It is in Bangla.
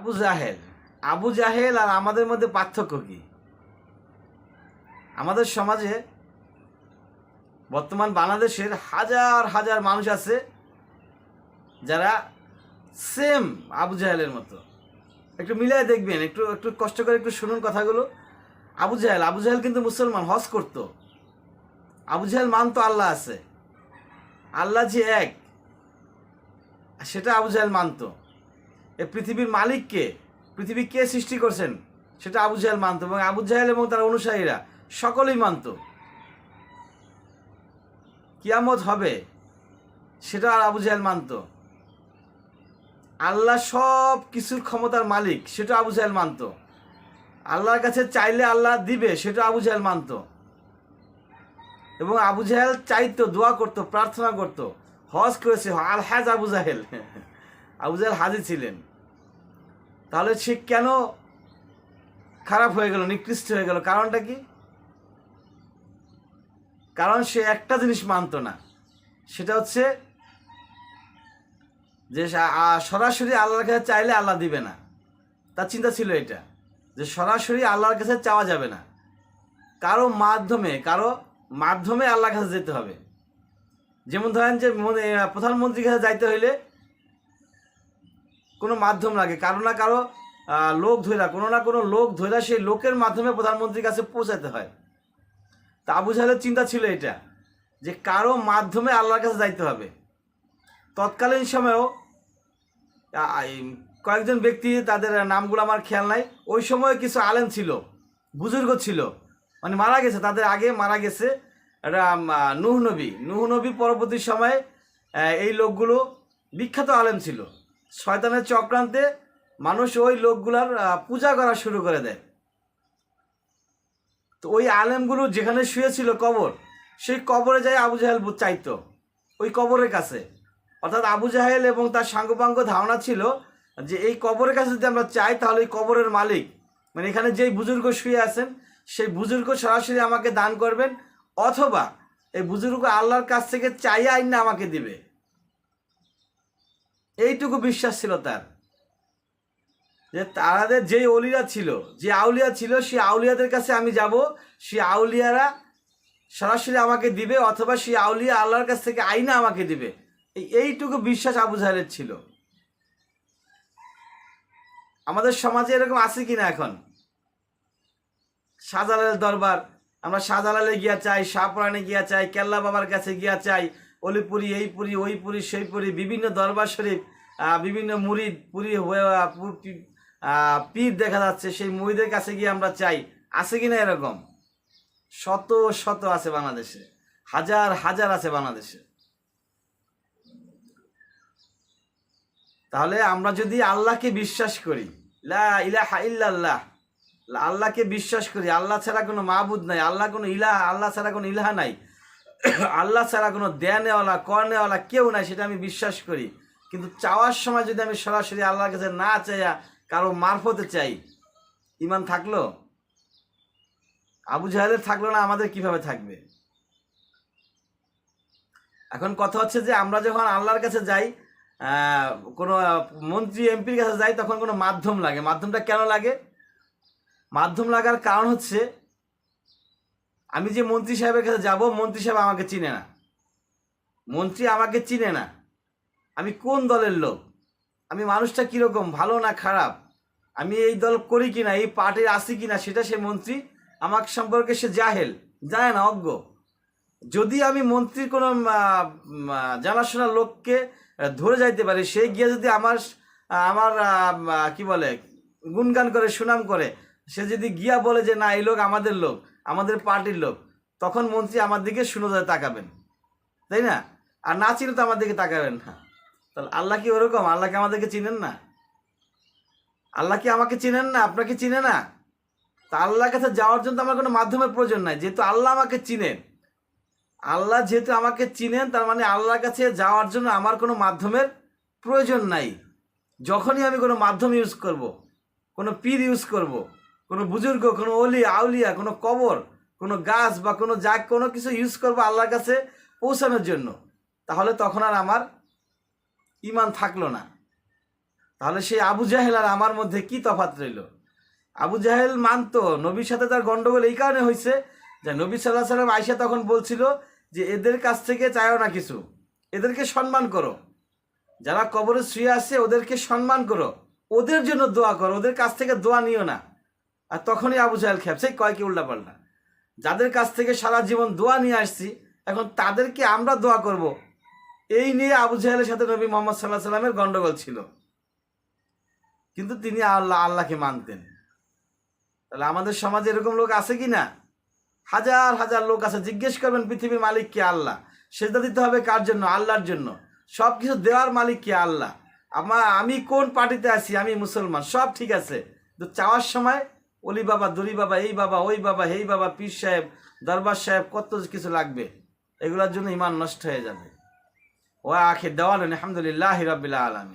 আবু জাহেল। আবু জাহেল আর আমাদের মধ্যে পার্থক্য কি? আমাদের সমাজে বর্তমান বাংলাদেশের হাজার হাজার মানুষ আছে যারা সেম আবু জাহেলের মতো। একটু মিলাই দেখবেন, একটু একটু কষ্ট করে একটু শুনুন কথাগুলো। আবু জাহেল আবু জাহেল কিন্তু মুসলমান, হজ করতো। আবু জাহেল মানতো আল্লাহ আছে। আল্লাহ যে এক, সেটা আবু জাহেল মানতো। এ পৃথিবীর মালিককে পৃথিবী কে সৃষ্টি করছেন? সেটা আবু জাহেল মানত এবং আবু জাহেল এবং তার অনুসারীরা সকলেই মানত। কিয়ামত হবে, সেটা আর আবু জাহেল মানত। আল্লাহ সব কিছুর ক্ষমতার মালিক, সেটা আবু জাহেল মানত। আল্লাহর কাছে চাইলে আল্লাহ দিবে, সেটা আবু জাহেল মানত। এবং আবু জাহেল চাইতো, দোয়া করতো, প্রার্থনা করতো। হজ করেছে আল হাজ আবু জাহেল। আবু জাহেল হাজি ছিলেন। তাহলে সে কেন খারাপ হয়ে গেল, নিকৃষ্ট হয়ে গেল? কারণটা কি? কারণ সে একটা জিনিস মানতো না। সেটা হচ্ছে যে সরাসরি আল্লাহর কাছে চাইলে আল্লাহ দিবে না। তার চিন্তা ছিল এটা, যে সরাসরি আল্লাহর কাছে চাওয়া যাবে না। কারও মাধ্যমে কারও মাধ্যমে আল্লাহর কাছে যেতে হবে। যেমন ধরেন যে প্রধানমন্ত্রীর কাছে যাইতে হইলে কোনো মাধ্যম লাগে, কারও না কারও লোক ধৈরা, কোনো না কোনো লোক ধৈরা সেই লোকের মাধ্যমে প্রধানমন্ত্রীর কাছে পৌঁছাতে হয়। তা আবু জাহেলের চিন্তা ছিল এটা, যে কারও মাধ্যমে আল্লাহর কাছে যাইতে হবে। তৎকালীন সময়েও কয়েকজন ব্যক্তি তাদের নামগুলো আমার খেয়াল নাই, ওই সময় কিছু আলেম ছিল, বুজুর্গ ছিল মানে মারা গেছে, তাদের আগে মারা গেছে, এটা নুহ নবী। নুহ নবী পরবর্তী সময়ে এই লোকগুলো বিখ্যাত আলেম ছিল। শয়তানের চক্রান্তে মানুষ ওই লোকগুলার পূজা করা শুরু করে দেয়। তো ওই আলেমগুলো যেখানে শুয়েছিল কবর, সেই কবরে যাই আবু জাহেল চাইতো, ওই কবরের কাছে। অর্থাৎ আবু জাহেল এবং তার সাঙ্গপাঙ্গ ধারণা ছিল যে এই কবরের কাছে যদি আমরা চাই, তাহলে এই কবরের মালিক মানে এখানে যেই বুজুর্গ শুয়ে আছেন, সেই বুজুর্গ সরাসরি আমাকে দান করবেন, অথবা এই বুজুর্গ আল্লাহর কাছ থেকে চাইয়া আইন আমাকে দিবে। এইটুকু বিশ্বাস ছিল তার। যে তাদের যেই অলিরা ছিল, যে আউলিয়া ছিল, সেই আউলিয়াদের কাছে আমি যাব, সেই আউলিয়ারা সরাসরি আমাকে দিবে অথবা সেই আউলিয়া আল্লাহর কাছ থেকে আইনা আমাকে দিবে। এই এইটুকু বিশ্বাস আবু জাহেলের ছিল। আমাদের সমাজে এরকম আছে কিনা এখন? শাহজালালের দরবার, আমরা শাহজালালে গিয়া চাই শাহপুরাণে গিয়া চাই, কেল্লা বাবার কাছে গিয়া চাই অলিপুরি এই পুরি, ওই পুরি, সেই পুরি, বিভিন্ন দরবার শরীফ বিভিন্ন মুরিদ, পুরি হয়ে পীর দেখা যাচ্ছে, সেই মুরিদের কাছে গিয়ে আমরা চাই, আছে কিনা এরকম? শত শত আছে বাংলাদেশে, হাজার হাজার আছে বাংলাদেশে। তাহলে আমরা যদি আল্লাহকে বিশ্বাস করি, লা ইলাহা ইল্লাল্লাহ, আল্লাহকে বিশ্বাস করি, আল্লাহ ছাড়া কোনো মাহবুদ নাই, আল্লাহ কোনো ইলাহা, আল্লাহ ছাড়া কোনো ইলাহা নাই আল্লাহ ছাড়া কোনো দেয়ানেওয়ালা করনেওয়ালা কেউ নাই, সেটা আমি বিশ্বাস করি। কিন্তু চাওয়ার সময় যদি আমি সরাসরি আল্লাহর কাছে না চাইয়া কারও মারফতে চাই ইমান থাকল? আবু জাহেলের থাকল না, আমাদের কীভাবে থাকবে? এখন কথা হচ্ছে যে, আমরা যখন আল্লাহর কাছে যাই কোনো মন্ত্রী, এমপির কাছে যাই, তখন কোনো মাধ্যম লাগে। মাধ্যমটা কেন লাগে? মাধ্যম লাগার কারণ হচ্ছে আমি যে মন্ত্রী সাহেবের কাছে যাব, মন্ত্রী সাহেব আমাকে চিনে না। মন্ত্রী আমাকে চিনে না। আমি কোন দলের লোক? আমি মানুষটা কীরকম, ভালো না খারাপ? আমি এই দল করি কি না এই পার্টির আসি কি না সেটা সে মন্ত্রী আমার সম্পর্কে সে জাহেল, জানে না, অজ্ঞ। যদি আমি মন্ত্রীর কোনো জানাশোনা লোককে ধরে যাইতে পারি, সে গিয়ে যদি আমার আমার কি বলে, গুণগান করে, সুনাম করে, সে যদি গিয়া বলে যে, না, এই লোক আমাদের লোক। আমাদের পার্টির লোক। তখন মন্ত্রী আমার দিকে শুনে তাকাবেন। তাই না? আর না চিনে তো আমার দিকে তাকাবেন না। তাহলে আল্লাহ কি ওরকম? আল্লাহ কি আমাদেরকে চিনেন না? আল্লাহ কি আমাকে চিনেন না? আপনাকে চিনে না? তা আল্লাহর কাছে যাওয়ার জন্য আমার কোনো মাধ্যমের প্রয়োজন নাই। যেহেতু আল্লাহ আমাকে চিনেন আল্লাহ যেহেতু আমাকে চিনেন, তার মানে আল্লাহর কাছে যাওয়ার জন্য আমার কোনো মাধ্যমের প্রয়োজন নাই। যখনই আমি কোনো মাধ্যম ইউজ করব। কোনো পীর ইউজ করব। কোনো বুজুর্গ, কোনো অলি আউলিয়া, কোনো কবর, কোনো গাছ বা কোনো যা কোনো কিছু ইউজ করব আল্লাহর কাছে পৌঁছানোর জন্য। তাহলে তখন আর আমার ইমান থাকল না। তাহলে সেই আবু জাহেল আর আমার মধ্যে কি তফাত রইল? আবু জাহেল মানতো, নবীর সাথে তার গন্ডগোল এই কারণে হয়েছে যে নবী সাল্লাহ সাল্লাম আয়সা তখন বলছিল যে, এদের কাছ থেকে চাইও না কিছু। এদেরকে সম্মান করো। যারা কবরে শুয়ে আছে, ওদেরকে সম্মান করো। ওদের জন্য দোয়া করো। ওদের কাছ থেকে দোয়া নিও না। আর তখনই আবু জাহেল খেপছে কয় কি উল্টা পাল্টা? যাদের কাছ থেকে সারা জীবন দোয়া নিয়ে আসছি, এখন তাদেরকে আমরা দোয়া করব। এই নিয়ে আবু জাহেলের সাথে নবী মোহাম্মদ সাল্লাহ সাল্লামের গন্ডগোল ছিল। কিন্তু তিনি আল্লাহ, আল্লাহকে মানতেন। তাহলে আমাদের সমাজে এরকম লোক আছে কি না? হাজার হাজার লোক আছে। জিজ্ঞেস করবেন, পৃথিবীর মালিক কে আল্লাহ? সেটা দিতে হবে কার জন্য? আল্লাহর জন্য। সব কিছু দেওয়ার মালিক কে আল্লাহ? আমার আমি কোন পার্টিতে আছি? আমি মুসলমান। সব ঠিক আছে। তো চাওয়ার সময় অলি বাবা, দরি বাবা, এই বাবা, ওই বাবা, হেই বাবা, পীর সাহেব, দরবার সাহেব, কত কিছু লাগবে? এগুলোর জন্য ইমান নষ্ট হয়ে যাবে। ও আখে দেওয়াল আলহামদুলিল্লাহ হিরাবিল্লা আলমী